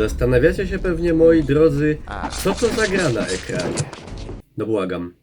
Zastanawiacie się pewnie, moi drodzy, co to za gra na ekranie? No błagam.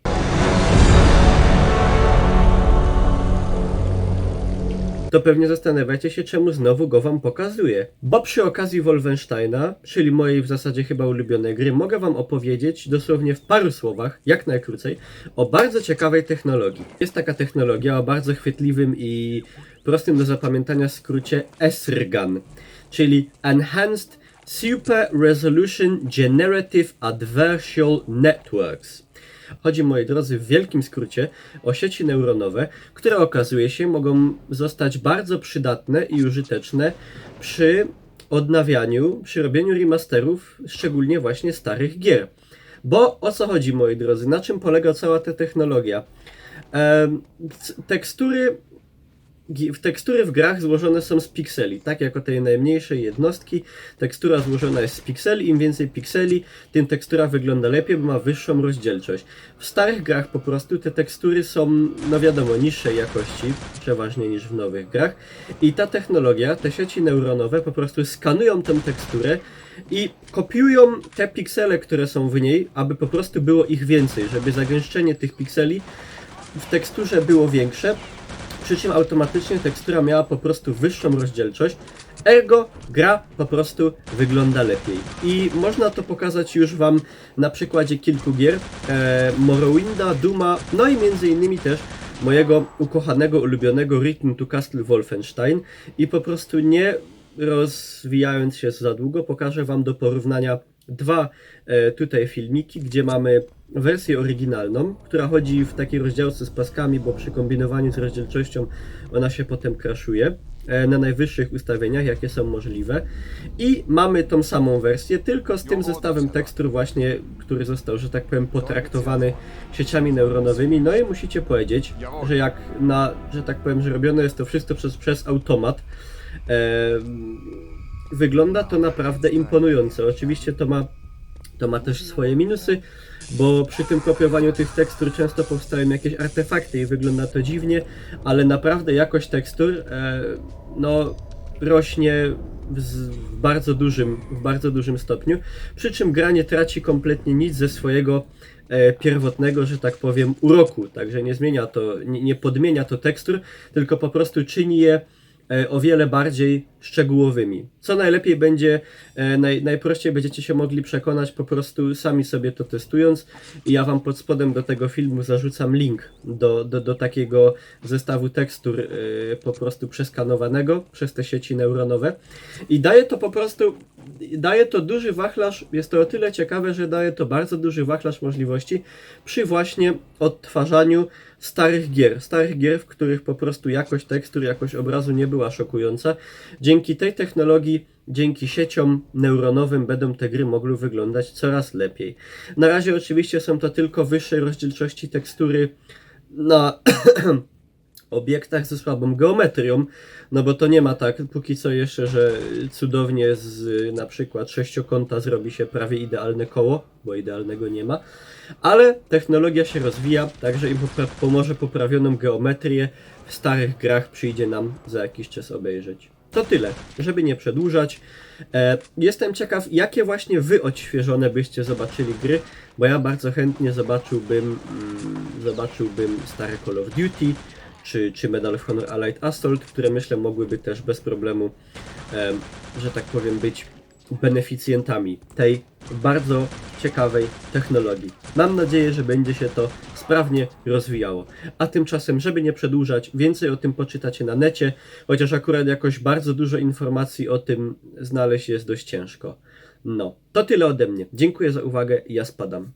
To pewnie zastanawiacie się, czemu znowu go wam pokazuję. Bo przy okazji Wolfensteina, czyli mojej w zasadzie chyba ulubionej gry, mogę wam opowiedzieć dosłownie w paru słowach, jak najkrócej, o bardzo ciekawej technologii. Jest taka technologia o bardzo chwytliwym i prostym do zapamiętania skrócie SRGAN, czyli Enhanced Super Resolution Generative Adversarial Networks. Chodzi, moi drodzy, w wielkim skrócie o sieci neuronowe, które okazuje się mogą zostać bardzo przydatne i użyteczne przy odnawianiu, przy robieniu remasterów, szczególnie właśnie starych gier. Bo o co chodzi, moi drodzy? Na czym polega cała ta technologia? Tekstury tekstury w grach złożone są z pikseli, tak jako tej najmniejszej jednostki. Tekstura złożona jest z pikseli, im więcej pikseli, tym tekstura wygląda lepiej, bo ma wyższą rozdzielczość. W starych grach po prostu te tekstury są, no wiadomo, niższej jakości, przeważnie niż w nowych grach. I ta technologia, te sieci neuronowe po prostu skanują tę teksturę i kopiują te piksele, które są w niej, aby po prostu było ich więcej, żeby zagęszczenie tych pikseli w teksturze było większe, przy czym automatycznie tekstura miała po prostu wyższą rozdzielczość, ergo gra po prostu wygląda lepiej. I można to pokazać już Wam na przykładzie kilku gier, e, Morrowinda, Duma, no i między innymi też mojego ukochanego, ulubionego Return to Castle Wolfenstein i po prostu nie rozwijając się za długo, pokażę Wam do porównania dwa e, tutaj filmiki, gdzie mamy wersję oryginalną, która chodzi w takiej rozdziałce z paskami, bo przy kombinowaniu z rozdzielczością ona się potem crashuje e, na najwyższych ustawieniach, jakie są możliwe. I mamy tą samą wersję, tylko z tym zestawem tekstur właśnie, który został, że tak powiem, potraktowany sieciami neuronowymi. No i musicie powiedzieć, że jak na, że tak powiem, że robione jest to wszystko przez, przez automat, Em, wygląda to naprawdę imponująco. Oczywiście to ma, to ma też swoje minusy, bo przy tym kopiowaniu tych tekstur często powstają jakieś artefakty i wygląda to dziwnie, ale naprawdę jakość tekstur e, no, rośnie w, bardzo dużym, w bardzo dużym stopniu. Przy czym gra nie traci kompletnie nic ze swojego e, pierwotnego, że tak powiem, uroku. Także nie zmienia to, nie, nie podmienia to tekstur, tylko po prostu czyni je o wiele bardziej szczegółowymi. Co najlepiej będzie, e, naj, najprościej będziecie się mogli przekonać po prostu sami sobie to testując i ja wam pod spodem do tego filmu zarzucam link do, do, do takiego zestawu tekstur e, po prostu przeskanowanego przez te sieci neuronowe i daje to po prostu daje to duży wachlarz, jest to o tyle ciekawe, że daje to bardzo duży wachlarz możliwości przy właśnie odtwarzaniu starych gier, starych gier, w których po prostu jakość tekstur, jakość obrazu nie była szokująca. Dzięki tej technologii, dzięki sieciom neuronowym będą te gry mogły wyglądać coraz lepiej. Na razie oczywiście są to tylko wyższej rozdzielczości tekstury na obiektach ze słabą geometrią, no bo to nie ma tak póki co jeszcze, że cudownie z na przykład sześciokąta zrobi się prawie idealne koło, bo idealnego nie ma, ale technologia się rozwija, także im popra- pomoże poprawioną geometrię w starych grach przyjdzie nam za jakiś czas obejrzeć. To tyle, żeby nie przedłużać. E, jestem ciekaw, jakie właśnie wy odświeżone byście zobaczyli gry, bo ja bardzo chętnie zobaczyłbym, mm, zobaczyłbym stare Call of Duty, czy, czy Medal of Honor Allied Assault, które myślę mogłyby też bez problemu, em, że tak powiem, być beneficjentami tej bardzo ciekawej technologii. Mam nadzieję, że będzie się to sprawnie rozwijało. A tymczasem, żeby nie przedłużać, więcej o tym poczytacie na necie, chociaż akurat jakoś bardzo dużo informacji o tym znaleźć jest dość ciężko. No, to tyle ode mnie. Dziękuję za uwagę i ja spadam.